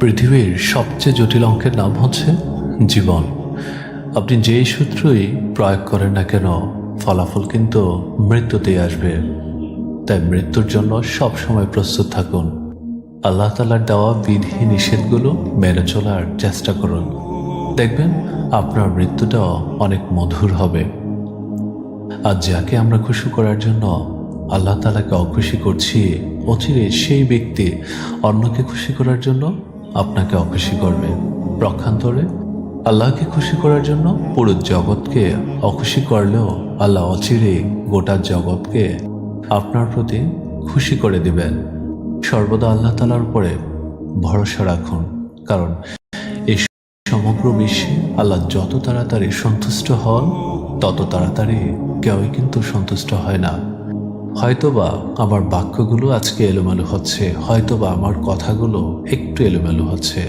পৃথিবীর সবচেয়ে জটিল অঙ্কের নাম হচ্ছে জীবন। আপনি যেই সূত্রই প্রয়োগ করেন না কেন, ফলাফল কিন্তু মৃত্যুতেই আসবে। তাই মৃত্যুর জন্য সব সময় প্রস্তুত থাকুন। আল্লাহ তালার দেওয়া বিধি নিষেধগুলো মেনে চলার চেষ্টা করুন। দেখবেন আপনার মৃত্যুটাও অনেক মধুর হবে। আর যাকে আমরা খুশি করার জন্য আল্লাহ তালাকে অখুশি করছি, অচিরে সেই ব্যক্তি অন্যকে খুশি করার জন্য আপনাকে অখুশি করবে। প্রক্ষান্তরে আল্লাহকে খুশি করার জন্য পুরো জগৎকে অখুশি করলেও আল্লাহ অচিরে গোটা জগৎকে আপনার প্রতি খুশি করে দিবেন। সর্বদা আল্লাহ তালার উপরে ভরসা রাখুন। কারণ এই সমগ্র বিশ্বে আল্লাহ যত তাড়াতাড়ি সন্তুষ্ট হন, তত তাড়াতাড়ি কেউই কিন্তু সন্তুষ্ট হয় না। হয়তোবা আমার বাক্যগুলো আজকে এলোমেলো হচ্ছে, হয়তোবা আমার কথাগুলো একটু এলোমেলো হচ্ছে।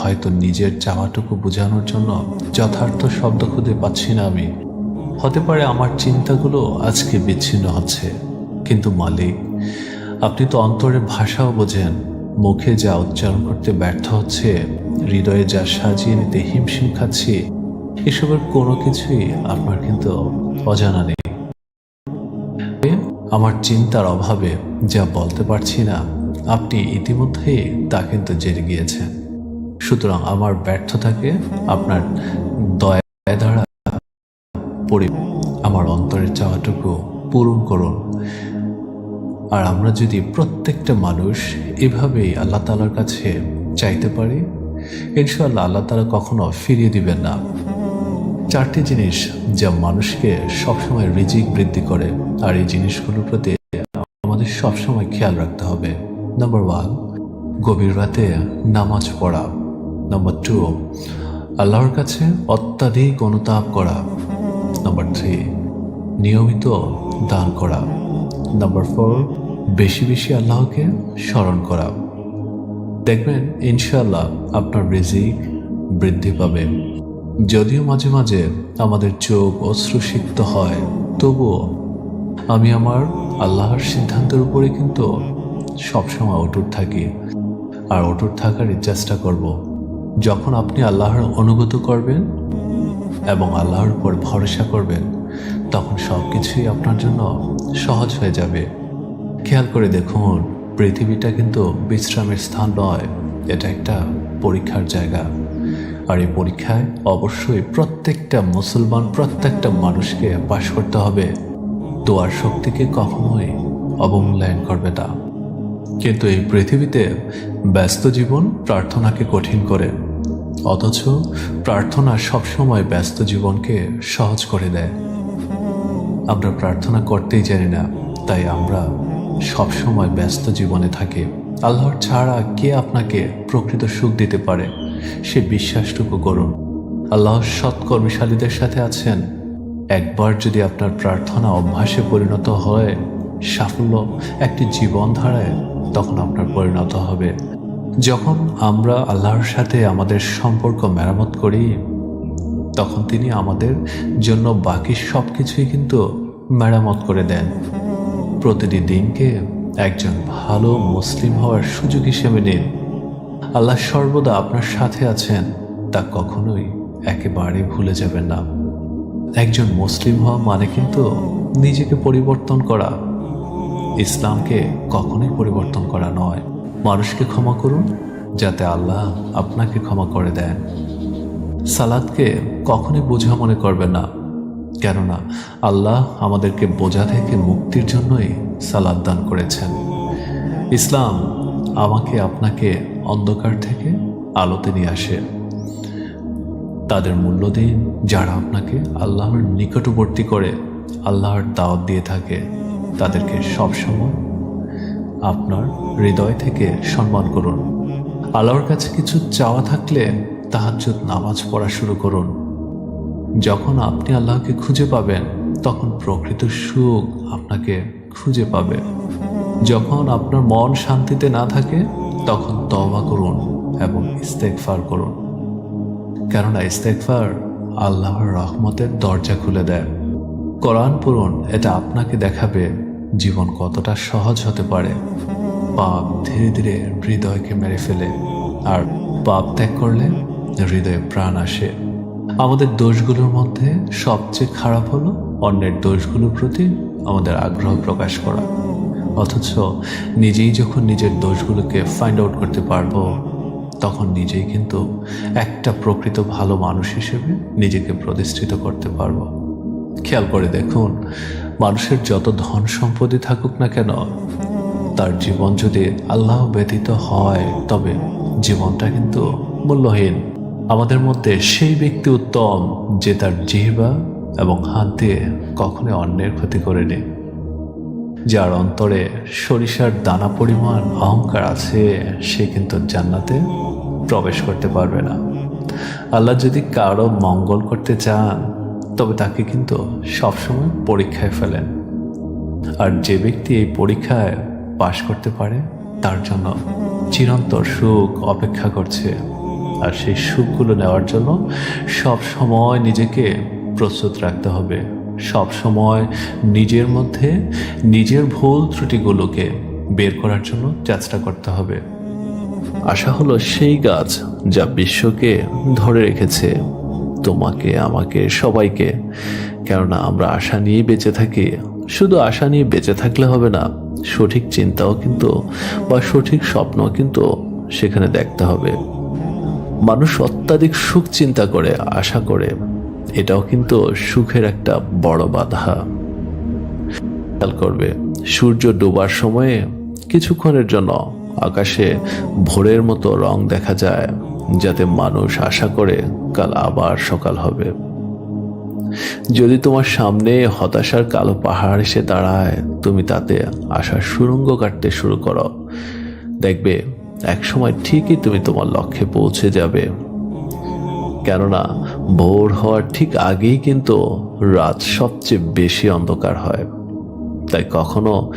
হয়তো নিজের চাওয়াটুকু বোঝানোর জন্য যথার্থ শব্দ খুঁজে পাচ্ছি না আমি। হতে পারে আমার চিন্তাগুলো আজকে বিচ্ছিন্ন হচ্ছে। কিন্তু মালিক, আপনি তো অন্তরের ভাষাও বোঝেন। মুখে যা উচ্চারণ করতে ব্যর্থ হচ্ছে, হৃদয়ে যা সাজিয়ে নিতে হিমশিম খাচ্ছি, এসবের কোনো কিছুই আপনার কিন্তু অজানা নেই। আমার চিন্তার অভাবে যা বলতে পারছি না, আপনি ইতিমধ্যেই তা কিন্তু জেনে গিয়েছেন। সুতরাং আমার ব্যর্থতাকে আপনার দয়া দ্বারা আমার অন্তরের চাওয়াটুকু পূরণ করুন। আর আমরা যদি প্রত্যেকটা মানুষ এভাবেই আল্লাহ তালার কাছে চাইতে পারি ইনশাল্লাহ আল্লাহ তালা কখনো ফিরিয়ে দিবেন না। চারটি জিনিস যা মানুষকে সবসময় রিজিক বৃদ্ধি করে, আর এই জিনিসগুলোর প্রতি আমাদের সবসময় খেয়াল রাখতে হবে। নাম্বার ওয়ান গভীর রাতে নামাজ পড়া। নাম্বার টু আল্লাহর কাছে অত্যাধিক অনুতাপ করা। নাম্বার থ্রি নিয়মিত দান করা। নাম্বার ফোর বেশি বেশি আল্লাহকে স্মরণ করা। দেখবেন ইনশাল্লাহ আপনার রিজিক বৃদ্ধি পাবে। যদিও মাঝে মাঝে আমাদের চোখ অশ্রুসিক্ত হয়, তবুও আমি আমার আল্লাহর সিদ্ধান্তের উপরে কিন্তু সবসময় অটুট থাকি আর অটুট থাকারই চেষ্টা করব। যখন আপনি আল্লাহর অনুগত করবেন এবং আল্লাহর উপর ভরসা করবেন, তখন সব কিছুই আপনার জন্য সহজ হয়ে যাবে। খেয়াল করে দেখুন, পৃথিবীটা কিন্তু বিশ্রামের স্থান নয়, এটা একটা পরীক্ষার জায়গা। আর এই পরীক্ষায়, অবশ্যই প্রত্যেকটা মুসলমান, প্রত্যেকটা মানুষকে পাশ করতে হবে। দোয়ার শক্তিকে কখনোই অবমূল্যায়ন করবে না। কিন্তু এই পৃথিবীতে ব্যস্ত জীবন প্রার্থনাকে কঠিন করে, অথচ প্রার্থনা সবসময় ব্যস্ত জীবনকে সহজ করে দেয়। আমরা প্রার্থনা করতেই জানি না, তাই আমরা সবসময় ব্যস্ত জীবনে থাকি। আল্লাহর ছাড়া কে আপনাকে প্রকৃত সুখ দিতে পারে? সে বিশ্বাসটুকু করুন। আল্লাহ সৎকর্মশালীদের সাথে আছেন। একবার যদি আপনার প্রার্থনা অভ্যাসে পরিণত হয়, সাফল্য একটি জীবনধারায় তখন আপনার পরিণত হবে। যখন আমরা আল্লাহর সাথে আমাদের সম্পর্ক মেরামত করি, তখন তিনি আমাদের জন্য বাকি সব কিছুই কিন্তু মেরামত করে দেন। প্রতিটি দিনকে একজন ভালো মুসলিম হওয়ার সুযোগ হিসেবে নিন। আল্লাহ সর্বদা আপনার সাথে আছেন। তা কখনোই একেবারে ভুলে যাবেন না। একজন মুসলিম হওয়া মানে কিন্তু নিজেকে পরিবর্তন করা। ইসলামকে কখনোই পরিবর্তন করা নয়। মানুষকে ক্ষমা করুন, যাতে আল্লাহ আপনাকে ক্ষমা করে দেন। সালাদকে কখনোই বোঝা মনে করবেন না। কেননা, আল্লাহ আমাদেরকে বোঝা থেকে মুক্তির জন্যই সালাদ দান করেছেন। ইসলাম আমাকে আপনাকে অন্ধকার থেকে আলোতে নিয়ে আসে। তাদের মূল্য দিন যারা আপনাকে আল্লাহর নিকটবর্তী করে আল্লাহর দাওয়াত দিয়ে থাকে, তাদেরকে সবসময় আপনার হৃদয় থেকে সম্মান করুন। আল্লাহর কাছে কিছু চাওয়া থাকলে তাহাজ্জুদ নামাজ পড়া শুরু করুন। যখন আপনি আল্লাহকে খুঁজে পাবেন, তখন প্রকৃত সুখ আপনাকে খুঁজে পাবে। যখন আপনার মন শান্তিতে না থাকে তখন তওবা করুন এবং ইস্তেকফার করুন। কেননা ইস্তেকফার আল্লাহর রহমতের দরজা খুলে দেয়। কোরআন পূরণ এটা আপনাকে দেখাবে জীবন কতটা সহজ হতে পারে। পাপ ধীরে ধীরে হৃদয়কে মেরে ফেলে, আর পাপ ত্যাগ করলে হৃদয়ে প্রাণ আসে। আমাদের দোষগুলোর মধ্যে সবচেয়ে খারাপ হলো অন্যের দোষগুলোর প্রতি আমাদের আগ্রহ প্রকাশ করা। অথচ নিজেই যখন নিজের দোষগুলোকে ফাইন্ড আউট করতে পারব, তখন নিজেই কিন্তু একটা প্রকৃত ভালো মানুষ হিসেবে নিজেকে প্রতিষ্ঠিত করতে পারব। খেয়াল করে দেখুন, মানুষের যত ধন সম্পত্তি থাকুক না কেন, তার জীবন যদি আল্লাহ ব্যতীত হয়, তবে জীবনটা কিন্তু মূল্যহীন। আমাদের মধ্যে সেই ব্যক্তি উত্তম যে তার জিহ্বা এবং হাত দিয়ে কখনো অন্যের ক্ষতি করেনি। যার অন্তরে সরিষার দানা পরিমাণ অহংকার আছে, সে কিন্তু জান্নাতে প্রবেশ করতে পারবে না। আল্লাহ যদি কারও মঙ্গল করতে চান, তবে তাকে কিন্তু সবসময় পরীক্ষায় ফেলেন। আর যে ব্যক্তি এই পরীক্ষায় পাশ করতে পারে, তার জন্য চিরন্তর সুখ অপেক্ষা করছে। আর সেই সুখগুলো নেওয়ার জন্য সব সময় নিজেকে প্রস্তুত রাখতে হবে। সব সময় নিজের মধ্যে নিজের ভুল ত্রুটিগুলোকে বের করার জন্য চেষ্টা করতে হবে। আশা হলো সেই গাছ যা বিশ্বকে ধরে রেখেছে, তোমাকে, আমাকে, সবাইকে। কেননা আমরা আশা নিয়েই বেঁচে থাকি, শুধু আশা নিয়ে বেঁচে থাকলে হবে না, সঠিক চিন্তাও কিন্তু বা সঠিক স্বপ্ন কিন্তু সেখানে দেখতে হবে। মানুষ অত্যাধিক সুখ চিন্তা করে, আশা করে। এটাও কিন্তু সুখের একটা বড় বাধা। খেয়াল করবে, সূর্য ডোবার সময়ে কিছুক্ষণের জন্য আকাশে ভোরের মতো রং দেখা যায়, যাতে মানুষ আশা করে কাল আবার সকাল হবে। যদি তোমার সামনে হতাশার কালো পাহাড় এসে দাঁড়ায়, তুমি তাতে আশার সুরঙ্গ কাটতে শুরু করো। দেখবে, একসময় ঠিকই তুমি তোমার লক্ষ্যে পৌঁছে যাবে। কেননা ভোর হওয়ার ঠিক আগেই কিন্তু রাত সবচেয়ে বেশি অন্ধকার হয়। তাই কখনো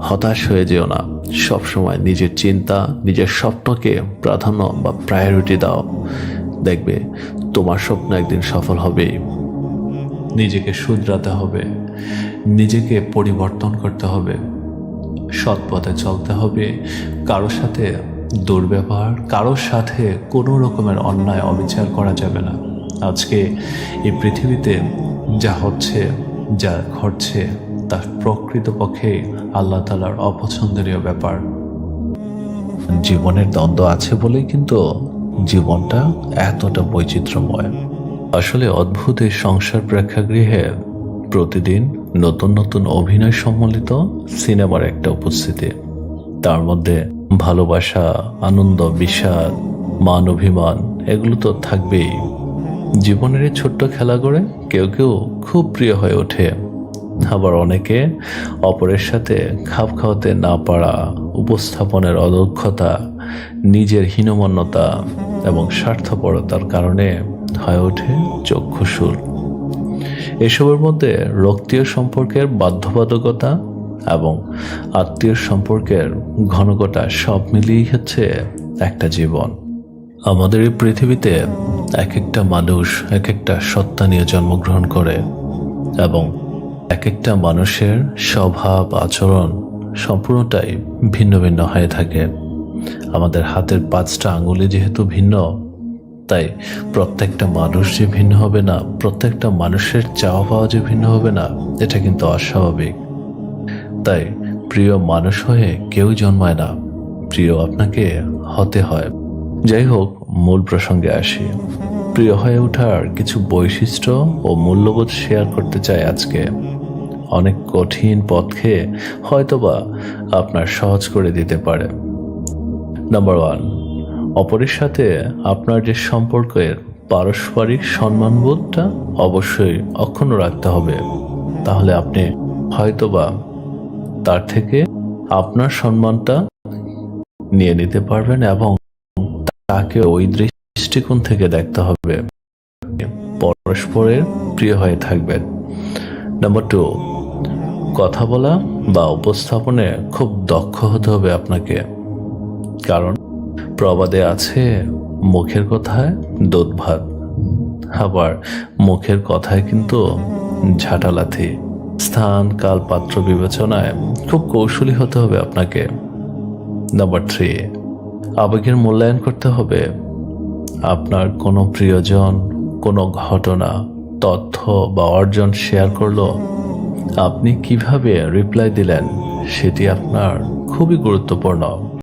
হতাশ হয়ে যেও না। সবসময় নিজের চিন্তা, নিজের স্বপ্নকে প্রাধান্য বা প্রায়োরিটি দাও। দেখবে তোমার স্বপ্ন একদিন সফল হবেই। নিজেকে শুধরাতে হবে। নিজেকে পরিবর্তন করতে হবে। সৎ পথে চলতে হবে। কারোর সাথে দুর্ব্যবহার কারোর সাথে কোনো রকমের অন্যায় অবিচার করা যাবে না। আজকে এই পৃথিবীতে যা হচ্ছে, যা ঘটছে, তা প্রকৃতপক্ষে আল্লাহ তালার অপছন্দনীয় ব্যাপার। জীবনের দ্বন্দ্ব আছে বলেই কিন্তু জীবনটা এতটা বৈচিত্র্যময়। আসলে অদ্ভুত এই সংসার প্রেক্ষাগৃহে প্রতিদিন নতুন নতুন অভিনয় সম্মিলিত সিনেমার একটা উপস্থিতি। তার মধ্যে ভালোবাসা, আনন্দ, বিষাদ, মান, অভিমান, এগুলো তো থাকবেই। জীবনের এই ছোট্ট খেলা করে কেউ কেউ খুব প্রিয় হয়ে ওঠে। আবার অনেকে অপরের সাথে খাপ খাওয়াতে না পারা, উপস্থাপনের অদক্ষতা, নিজের হীনমন্যতা এবং স্বার্থপরতার কারণে হয়ে ওঠে চক্ষুসুর। এসবের মধ্যে রক্তীয় সম্পর্কের বাধ্যবাধকতা এবং আত্মীয় সম্পর্কের ঘনকটা সব মিলিয়েই হচ্ছে একটা জীবন। আমাদের এই পৃথিবীতে এক একটা মানুষ এক একটা সত্তা নিয়ে জন্মগ্রহণ করে এবং এক একটা মানুষের স্বভাব, আচরণ সম্পূর্ণটাই ভিন্ন ভিন্ন হয়ে থাকে। আমাদের হাতের পাঁচটা আঙুলে যেহেতু ভিন্ন, তাই প্রত্যেকটা মানুষ যে ভিন্ন হবে না, প্রত্যেকটা মানুষের চাওয়া পাওয়া যে ভিন্ন হবে না, এটা কিন্তু অস্বাভাবিক। তাই প্রিয় মানুষ হয়ে কেউ জন্মায় না। প্রিয় আপনাকে হতে হয়। যাই হোক, মূল প্রসঙ্গে আসি। প্রিয় হয়ে ওঠার কিছু বৈশিষ্ট্য ও মূল্যবোধ শেয়ার করতে চাই আজকে। অনেক কঠিন পথকে হয়তোবা আপনার সহজ করে দিতে পারে। নাম্বার ওয়ান অপরের সাথে আপনার যে সম্পর্কের পারস্পরিক সম্মানবোধটা অবশ্যই অক্ষুণ্ণ রাখতে হবে। তাহলে আপনি হয়তোবা তার থেকে আপনার সম্মানটা নিয়ে নিতে পারবেন এবং তাকে ওই দৃষ্টিকোণ থেকে দেখতে হবে। পরস্পরের প্রিয় হয়ে থাকবেন। নাম্বার টু কথা বলা বা উপস্থাপনে খুব দক্ষ হতে হবে আপনাকে। কারণ প্রবাদে আছে, মুখের কথায় দুধ ভাত। আবার মুখের কথায় কিন্তু ঝাঁটালাথি স্থান কাল পাত্র বিবেচনায় খুব কৌশলী হতে হবে আপনাকে। নাম্বার থ্রি আবেগের মূল্যায়ন করতে হবে। আপনার কোনো প্রিয়জন, কোনো ঘটনা, তথ্য বা অর্জন শেয়ার করল, আপনি কীভাবে রিপ্লাই দিলেন, সেটি আপনার খুবই গুরুত্বপূর্ণ।